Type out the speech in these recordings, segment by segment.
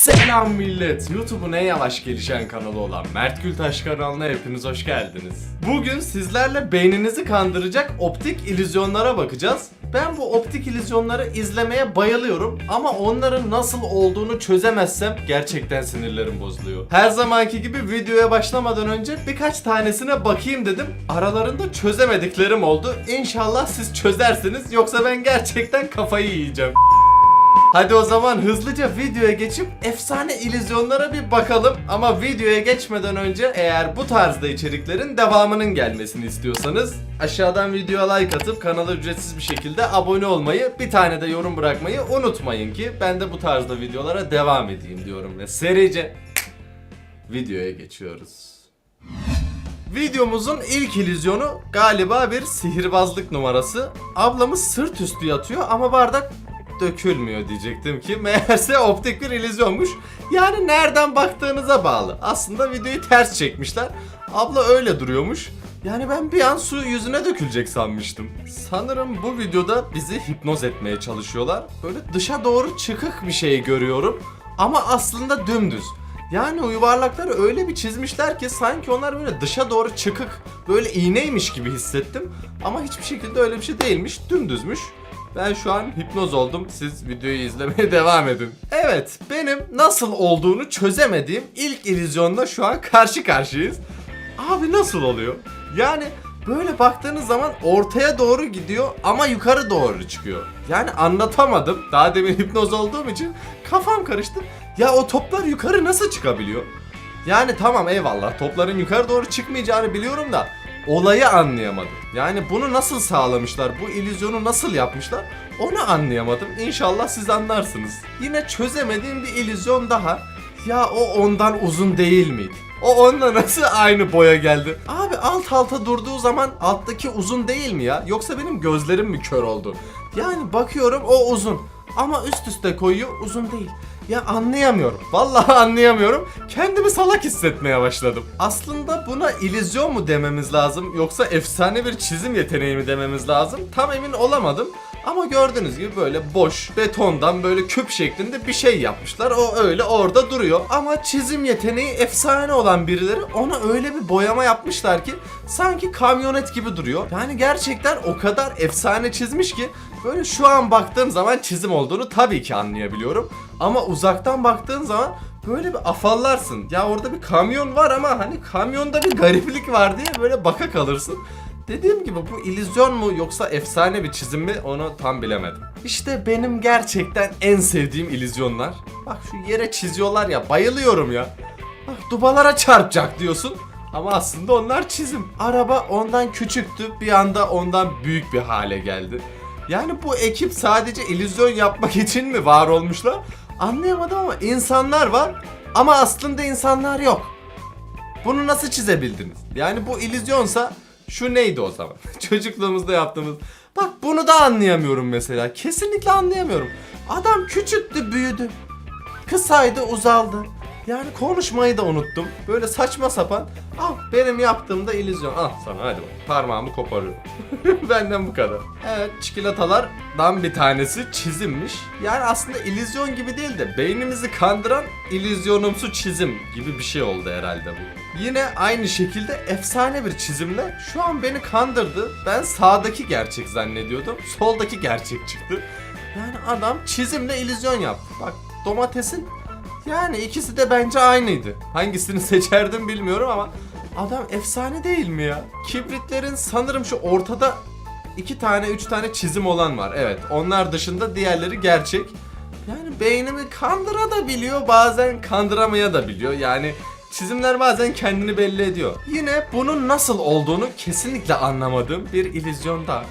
Selam millet. YouTube'un en yavaş gelişen kanalı olan Mert Gültaş kanalına hepiniz hoş geldiniz. Bugün sizlerle beyninizi kandıracak optik illüzyonlara bakacağız. Ben bu optik illüzyonları izlemeye bayılıyorum ama onların nasıl olduğunu çözemezsem gerçekten sinirlerim bozuluyor. Her zamanki gibi videoya başlamadan önce birkaç tanesine bakayım dedim. Aralarında çözemediklerim oldu. İnşallah siz çözersiniz yoksa ben gerçekten kafayı yiyeceğim. Hadi o zaman hızlıca videoya geçip efsane illüzyonlara bir bakalım. Ama videoya geçmeden önce eğer bu tarzda içeriklerin devamının gelmesini istiyorsanız aşağıdan videoya like atıp kanala ücretsiz bir şekilde abone olmayı, bir tane de yorum bırakmayı unutmayın ki ben de bu tarzda videolara devam edeyim diyorum ve serice videoya geçiyoruz. Videomuzun ilk illüzyonu galiba bir sihirbazlık numarası. Ablamız sırt üstü yatıyor ama bardak dökülmüyor diyecektim ki meğerse optik bir illüzyonmuş. Yani nereden baktığınıza bağlı. Aslında videoyu ters çekmişler. Abla öyle duruyormuş. Yani ben bir an su yüzüne dökülecek sanmıştım. Sanırım bu videoda bizi hipnoz etmeye çalışıyorlar. Böyle dışa doğru çıkık bir şey görüyorum ama aslında dümdüz. Yani o yuvarlakları öyle bir çizmişler ki sanki onlar böyle dışa doğru çıkık, böyle iğneymiş gibi hissettim. Ama hiçbir şekilde öyle bir şey değilmiş, dümdüzmüş. Ben şu an hipnoz oldum. Siz videoyu izlemeye devam edin. Evet, benim nasıl olduğunu çözemediğim ilk illüzyonla şu an karşı karşıyayız. Abi nasıl oluyor? Yani böyle baktığınız zaman ortaya doğru gidiyor ama yukarı doğru çıkıyor. Yani anlatamadım. Daha demin hipnoz olduğum için kafam karıştı. Ya o toplar yukarı nasıl çıkabiliyor? Yani tamam eyvallah topların yukarı doğru çıkmayacağını biliyorum da olayı anlayamadım. Yani bunu nasıl sağlamışlar, bu illüzyonu nasıl yapmışlar onu anlayamadım. İnşallah siz anlarsınız. Yine çözemediğim bir illüzyon daha. Ya o ondan uzun değil miydi? O onunla nasıl aynı boya geldi? Abi alt alta durduğu zaman alttaki uzun değil mi ya? Yoksa benim gözlerim mi kör oldu? Yani bakıyorum o uzun. Ama üst üste koyuyor uzun değil. Ya anlayamıyorum. Vallahi anlayamıyorum. Kendimi salak hissetmeye başladım. Aslında buna illüzyon mu dememiz lazım yoksa efsane bir çizim yeteneği mi dememiz lazım? Tam emin olamadım. Ama gördüğünüz gibi böyle boş betondan böyle küp şeklinde bir şey yapmışlar. O öyle orada duruyor. Ama çizim yeteneği efsane olan birileri ona öyle bir boyama yapmışlar ki sanki kamyonet gibi duruyor. Yani gerçekten o kadar efsane çizmiş ki böyle şu an baktığım zaman çizim olduğunu tabii ki anlayabiliyorum. Ama uzaktan baktığın zaman böyle bir afallarsın. Ya orada bir kamyon var ama hani kamyonda bir gariplik var diye böyle baka kalırsın. Dediğim gibi bu illüzyon mu yoksa efsane bir çizim mi onu tam bilemedim. İşte benim gerçekten en sevdiğim illüzyonlar. Bak şu yere çiziyorlar ya bayılıyorum ya. Bak dubalara çarpacak diyorsun. Ama aslında onlar çizim. Araba ondan küçüktü bir anda ondan büyük bir hale geldi. Yani bu ekip sadece illüzyon yapmak için mi var olmuşlar? Anlayamadım ama insanlar var ama aslında insanlar yok. Bunu nasıl çizebildiniz? Yani bu illüzyonsa şu neydi o zaman? Çocukluğumuzda yaptığımız. Bak bunu da anlayamıyorum mesela. Kesinlikle anlayamıyorum. Adam küçüktü, büyüdü. Kısaydı, uzaldı. Yani konuşmayı da unuttum. Böyle saçma sapan. Al benim yaptığımda illüzyon. Al sana hadi bak. Parmağımı koparıyorum. Benden bu kadar. Evet çikolatalardan bir tanesi çizimmiş. Yani aslında illüzyon gibi değil de beynimizi kandıran illüzyonumsu çizim gibi bir şey oldu herhalde bu. Yine aynı şekilde efsane bir çizimle şu an beni kandırdı. Ben sağdaki gerçek zannediyordum. Soldaki gerçek çıktı. Yani adam çizimle illüzyon yaptı. Bak domatesin yani ikisi de bence aynıydı. Hangisini seçerdim bilmiyorum ama adam efsane değil mi ya? Kibritlerin sanırım şu ortada iki tane üç tane çizim olan var. Evet onlar dışında diğerleri gerçek. Yani beynimi kandıra da biliyor bazen kandıramaya da biliyor. Yani çizimler bazen kendini belli ediyor. Yine bunun nasıl olduğunu kesinlikle anlamadığım bir illüzyon daha.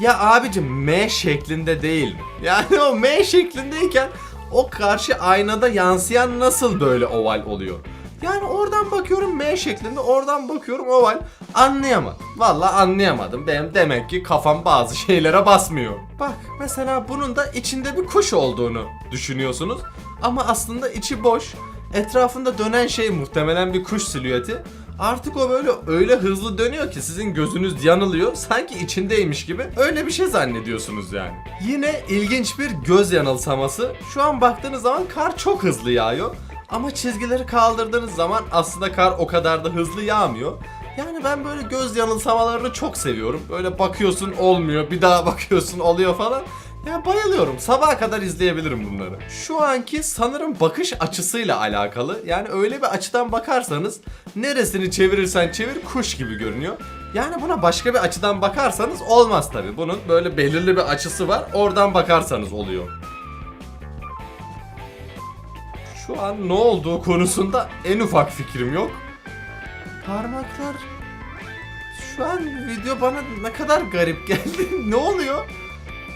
Ya abicim M şeklinde değil mi? Yani o M şeklindeyken o karşı aynada yansıyan nasıl böyle oval oluyor? Yani oradan bakıyorum M şeklinde, oradan bakıyorum oval. Anlayamadım. Vallahi anlayamadım. Benim demek ki kafam bazı şeylere basmıyor. Bak mesela bunun da içinde bir kuş olduğunu düşünüyorsunuz. Ama aslında içi boş. Etrafında dönen şey muhtemelen bir kuş silüeti. Artık o böyle öyle hızlı dönüyor ki sizin gözünüz yanılıyor. Sanki içindeymiş gibi öyle bir şey zannediyorsunuz yani. Yine ilginç bir göz yanılsaması. Şu an baktığınız zaman kar çok hızlı yağıyor. Ama çizgileri kaldırdığınız zaman aslında kar o kadar da hızlı yağmıyor. Yani ben böyle göz yanılsamalarını çok seviyorum. Böyle bakıyorsun olmuyor, bir daha bakıyorsun oluyor falan. Ya bayılıyorum. Sabaha kadar izleyebilirim bunları. Şu anki sanırım bakış açısıyla alakalı. Yani öyle bir açıdan bakarsanız neresini çevirirsen çevir kuş gibi görünüyor. Yani buna başka bir açıdan bakarsanız olmaz tabi. Bunun böyle belirli bir açısı var. Oradan bakarsanız oluyor. Şu an ne olduğu konusunda en ufak fikrim yok. Parmaklar şu an video bana ne kadar garip geldi. ne oluyor?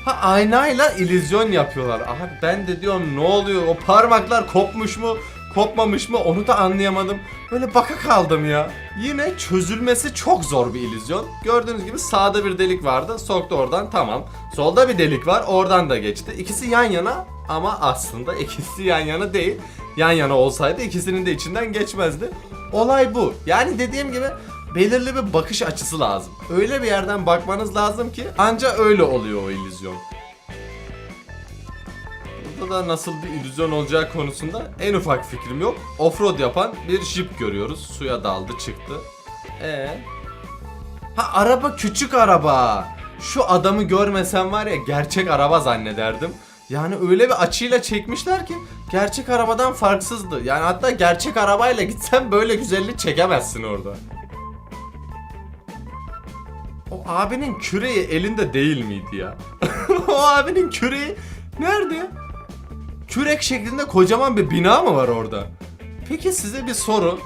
Ha aynayla illüzyon yapıyorlar. Abi ben de diyorum ne oluyor? O parmaklar kopmuş mu? Kopmamış mı? Onu da anlayamadım. Böyle baka kaldım ya. Yine çözülmesi çok zor bir illüzyon. Gördüğünüz gibi sağda bir delik vardı. Soktu oradan tamam. Solda bir delik var. Oradan da geçti. İkisi yan yana ama aslında ikisi yan yana değil. Yan yana olsaydı ikisinin de içinden geçmezdi. Olay bu. Yani dediğim gibi belirli bir bakış açısı lazım. Öyle bir yerden bakmanız lazım ki anca öyle oluyor o illüzyon. Burada da nasıl bir illüzyon olacağı konusunda en ufak fikrim yok. Offroad yapan bir jip görüyoruz. Suya daldı çıktı. Ee? Ha araba küçük araba. Şu adamı görmesem var ya gerçek araba zannederdim. Yani öyle bir açıyla çekmişler ki gerçek arabadan farksızdı. Yani hatta gerçek arabayla gitsen böyle güzellik çekemezsin orada. O abinin küreği elinde değil miydi ya? o abinin küreği nerede? Kürek şeklinde kocaman bir bina mı var orada? Peki size bir soru.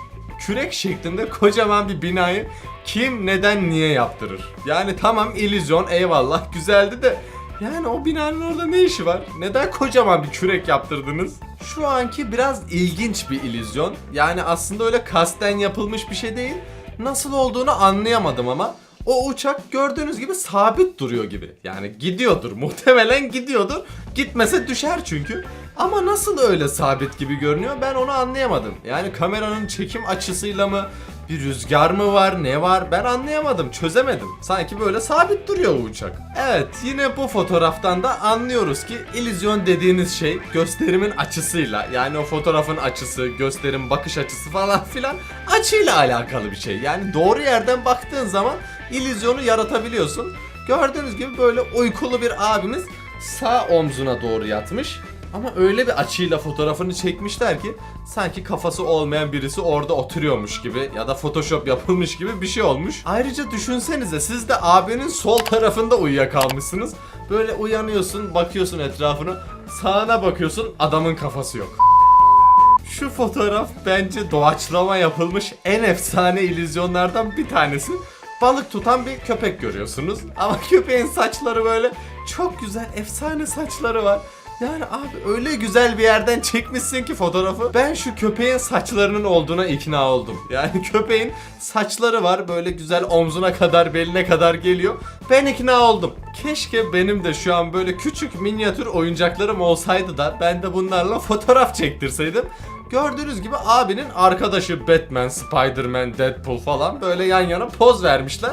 Kürek şeklinde kocaman bir binayı kim neden niye yaptırır? Yani tamam illüzyon eyvallah güzeldi de yani o binanın orada ne işi var? Neden kocaman bir kürek yaptırdınız? Şu anki biraz ilginç bir illüzyon. Yani aslında öyle kasten yapılmış bir şey değil. Nasıl olduğunu anlayamadım ama o uçak gördüğünüz gibi sabit duruyor gibi. Yani gidiyordur. Muhtemelen gidiyordur. Gitmese düşer çünkü. Ama nasıl öyle sabit gibi görünüyor ben onu anlayamadım. Yani kameranın çekim açısıyla mı bir rüzgar mı var ne var ben anlayamadım çözemedim. Sanki böyle sabit duruyor uçak. Evet yine bu fotoğraftan da anlıyoruz ki illüzyon dediğiniz şey gösterimin açısıyla yani o fotoğrafın açısı gösterim bakış açısı falan filan açıyla alakalı bir şey. Yani doğru yerden baktığın zaman illüzyonu yaratabiliyorsun. Gördüğünüz gibi böyle uykulu bir abimiz sağ omzuna doğru yatmış. Ama öyle bir açıyla fotoğrafını çekmişler ki sanki kafası olmayan birisi orada oturuyormuş gibi ya da photoshop yapılmış gibi bir şey olmuş. Ayrıca düşünsenize siz de abinin sol tarafında uyuyakalmışsınız. Böyle uyanıyorsun bakıyorsun etrafına sağına bakıyorsun adamın kafası yok. Şu fotoğraf bence doğaçlama yapılmış en efsane illüzyonlardan bir tanesi. Balık tutan bir köpek görüyorsunuz. Ama köpeğin saçları böyle çok güzel efsane saçları var. Yani abi öyle güzel bir yerden çekmişsin ki fotoğrafı. Ben şu köpeğin saçlarının olduğuna ikna oldum. Yani köpeğin saçları var böyle güzel omzuna kadar beline kadar geliyor. Ben ikna oldum. Keşke benim de şu an böyle küçük minyatür oyuncaklarım olsaydı da ben de bunlarla fotoğraf çektirseydim. Gördüğünüz gibi abinin arkadaşı Batman, Spider-Man, Deadpool falan böyle yan yana poz vermişler.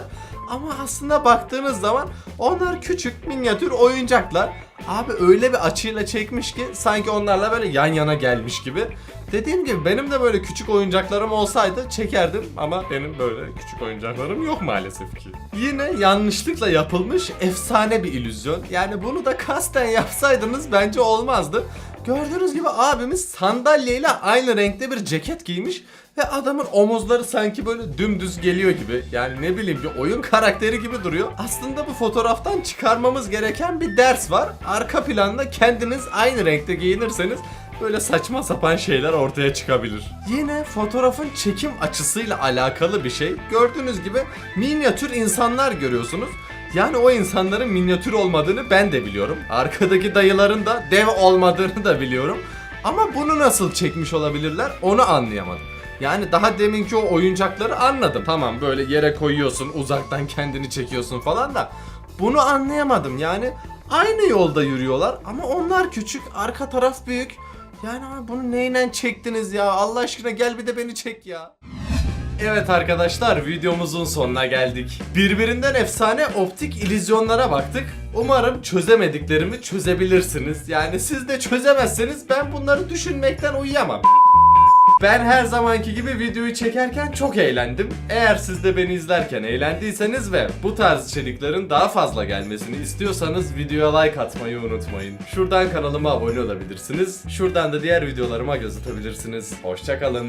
Ama aslında baktığınız zaman onlar küçük minyatür oyuncaklar. Abi öyle bir açıyla çekmiş ki sanki onlarla böyle yan yana gelmiş gibi. Dediğim gibi benim de böyle küçük oyuncaklarım olsaydı çekerdim ama benim böyle küçük oyuncaklarım yok maalesef ki. Yine yanlışlıkla yapılmış efsane bir illüzyon. Yani bunu da kasten yapsaydınız bence olmazdı. Gördüğünüz gibi abimiz sandalyeyle aynı renkte bir ceket giymiş ve adamın omuzları sanki böyle dümdüz geliyor gibi. Yani ne bileyim bir oyun karakteri gibi duruyor. Aslında bu fotoğraftan çıkarmamız gereken bir ders var. Arka planda kendiniz aynı renkte giyinirseniz böyle saçma sapan şeyler ortaya çıkabilir. Yine fotoğrafın çekim açısıyla alakalı bir şey. Gördüğünüz gibi minyatür insanlar görüyorsunuz. Yani o insanların minyatür olmadığını ben de biliyorum. Arkadaki dayıların da dev olmadığını da biliyorum. Ama bunu nasıl çekmiş olabilirler onu anlayamadım. Yani daha deminki o oyuncakları anladım. Tamam böyle yere koyuyorsun, uzaktan kendini çekiyorsun falan da bunu anlayamadım. Yani aynı yolda yürüyorlar ama onlar küçük, arka taraf büyük. Yani abi bunu neyle çektiniz ya? Allah aşkına gel bir de beni çek ya. Evet arkadaşlar videomuzun sonuna geldik. Birbirinden efsane optik illüzyonlara baktık. Umarım çözemediklerimi çözebilirsiniz. Yani siz de çözemezseniz ben bunları düşünmekten uyuyamam. Ben her zamanki gibi videoyu çekerken çok eğlendim. Eğer siz de beni izlerken eğlendiyseniz ve bu tarz içeriklerin daha fazla gelmesini istiyorsanız videoya like atmayı unutmayın. Şuradan kanalıma abone olabilirsiniz. Şuradan da diğer videolarıma göz atabilirsiniz. Hoşçakalın.